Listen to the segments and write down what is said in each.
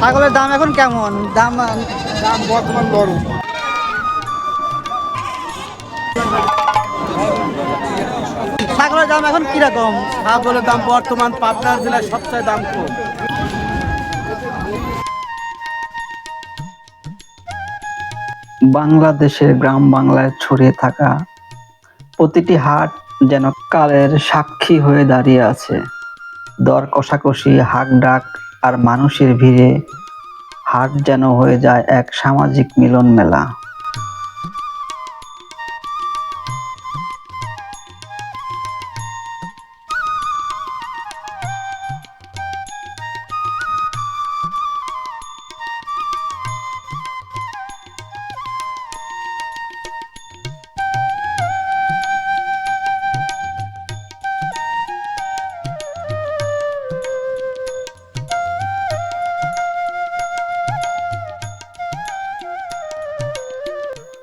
ছাগলের দাম এখন কেমন? দাম দাম বর্তমান বড় ছাগলের দাম এখন কীরকম? ছাগলের দাম বর্তমান পাবনা জেলায় সবচেয়ে দাম কম। বাংলাদেশের গ্রাম বাংলায় ছড়িয়ে থাকা প্রতিটি হাট যেন কালের সাক্ষী হয়ে দাঁড়িয়ে আছে। দর কষাকষি হাক ডাক আর মানুষের ভিড়ে হাট যেন হয়ে যায় এক সামাজিক মিলন মেলা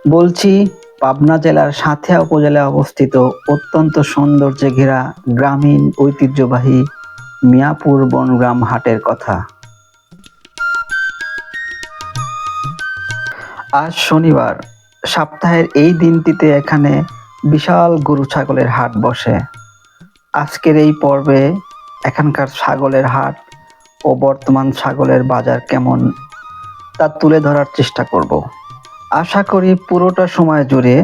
বলছি, পাবনা জেলার সাঁথিয়া উপজেলায় অবস্থিত অত্যন্ত সৌন্দর্যে ঘেরা গ্রামীণ ঐতিহ্যবাহী মিয়াপুর বনগ্রাম হাটের কথা। আজ শনিবার, সপ্তাহের এই দিনটিতে এখানে বিশাল গরু ছাগলের হাট বসে। আজকের এই পর্বে এখানকার ছাগলের হাট ও বর্তমান ছাগলের বাজার কেমন তা তুলে ধরার চেষ্টা করব। আশা করি পুরোটা সময় জুড়ে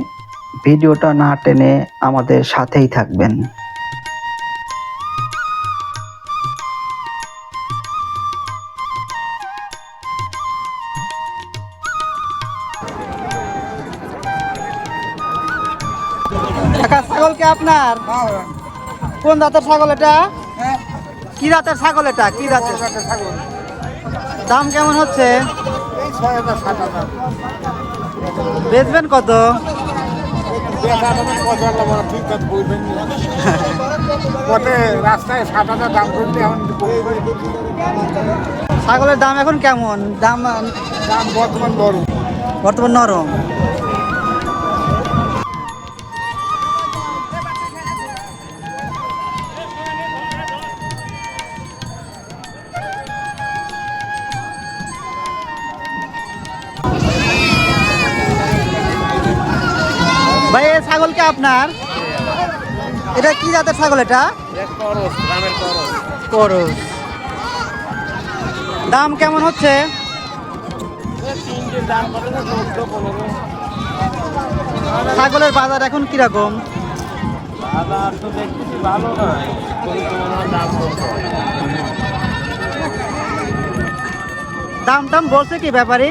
ভিডিওটা না টেনে আমাদের সাথেই থাকবেন। ছাগল কি আপনার? কোন জাতের ছাগল এটা? কি জাতের ছাগল এটা? কি জাতের? দাম কেমন হচ্ছে? বেচবেন কত? ঠিক আছে পথে রাস্তায় সাত হাজার দাম করতে ছাগলের দাম এখন কেমন? দাম দাম বর্তমান বড় বর্তমান নরম। এই ছাগল কি আপনার? এটা কি জাতের ছাগল এটা? করস দাম কেমন হচ্ছে? ছাগলের বাজার এখন কীরকম? দাম টাম বলছে কি ব্যাপারী?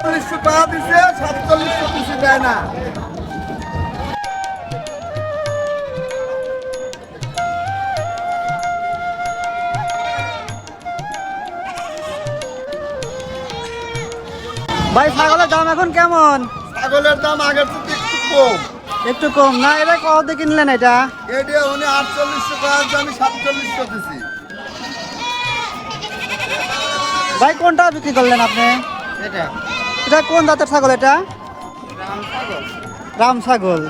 চল্লিশশো টাকা দিছে সাতচল্লিশশো কিছু দেয় না। ভাই ছাগলের দাম এখন কেমন? ছাগলের দাম আগের থেকে একটু কম। একটু কম। না এটা কত কিনলেন এটা? এটি উনি আটচল্লিশশো টাকা আমি সাতচল্লিশশো দিছি। ভাই কোনটা বিক্রি করলেন আপনি? এটা। এটা কোন জাতের ছাগল এটা? রাম ছাগল।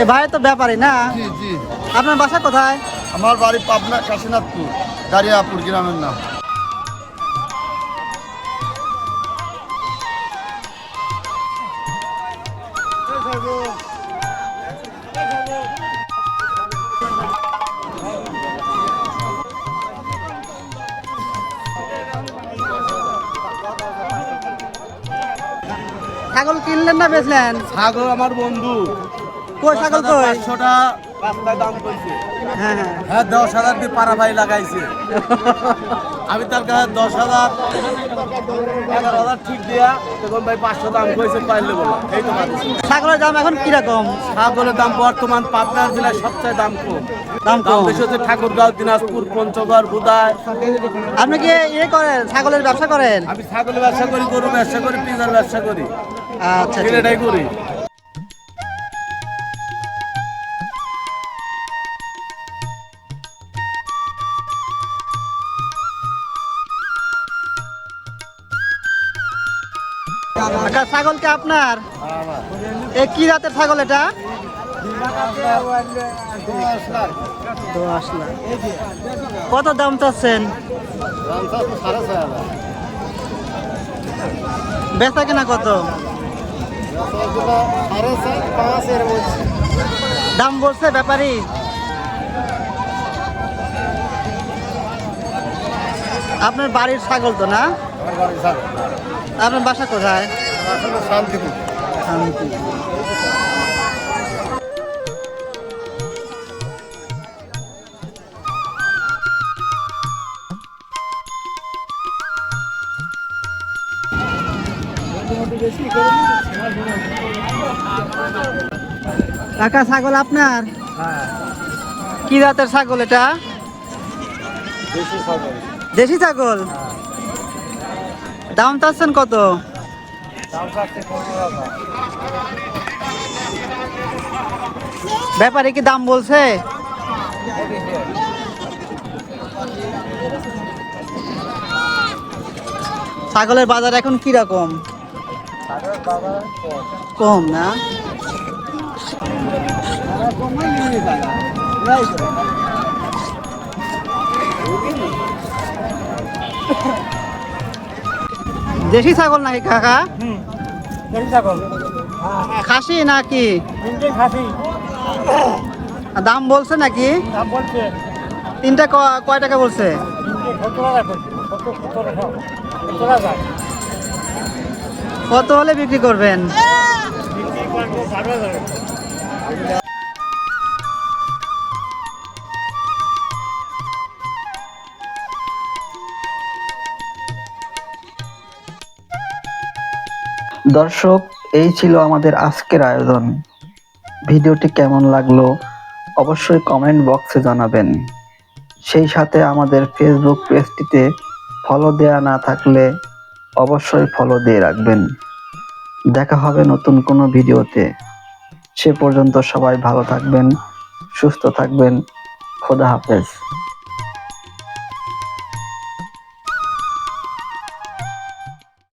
এ ভাই তো ব্যাপারই না? আপনার বাসা কোথায়? আমার বাড়ি পাবনা কাশীনাথপুর দারিয়াপুর গ্রামের নাম। ছাগল কিনলেন না বেচলেন? ছাগল আমার বন্ধু। কই ছাগল কই? পাঁচশোটা রাস্তায় দাম করছে হ্যাঁ হ্যাঁ। হ্যাঁ দশ হাজার দিয়ে পাড়া ভাই লাগাইছে। আমি তার কাছে দশ হাজার এগারো হাজার ঠিক দিয়া তখন ভাই পাঁচশো দাম করেছে পাইলে বলো। এই তো ছাগলের দাম এখন কীরকম? ছাগলের দাম বর্তমান পাবনা জেলায় সবচেয়ে দাম কম। দাম দাম কম? বেশি হচ্ছে ঠাকুরগাঁও দিনাজপুর পঞ্চগড় বুদায় আপনি কি ইয়ে করেন? ছাগলের ব্যবসা করেন? আমি ছাগলের ব্যবসা করি গরু ব্যবসা করি পিজার ব্যবসা করি। আচ্ছা এটাই করি। কাকা ছাগল আপনার? এ কি জাতের ছাগল এটা? কত দাম চাচ্ছেন? বেচা কিনা কত? দাম বলছে ব্যাপারী। আপনার বাড়ির ছাগল তো না? আপনার বাসা কোথায়? শান্তিপুর। কাকা ছাগল আপনার? কি জাতের ছাগল এটা? দেশি ছাগল। দাম চাচ্ছেন কত? ব্যাপারে কি দাম বলছে? ছাগলের বাজার এখন কি রকম কম না? দেশি ছাগল নাকি কাকা? খাসি নাকি? খাসি। দাম বলছে নাকি? তিনটা কয় টাকা বলছে? কত হলে বিক্রি করবেন? দর্শক, এই ছিল আমাদের আজকের আয়োজন। ভিডিওটি কেমন লাগল অবশ্যই কমেন্ট বক্সে জানাবেন। সেই সাথে আমাদের ফেসবুক পেজটিতে ফলো দেয়া না থাকলে অবশ্যই ফলো দিয়ে রাখবেন। দেখা হবে নতুন কোনো ভিডিওতে। সে পর্যন্ত সবাই ভালো থাকবেন, সুস্থ থাকবেন। খোদা হাফেজ।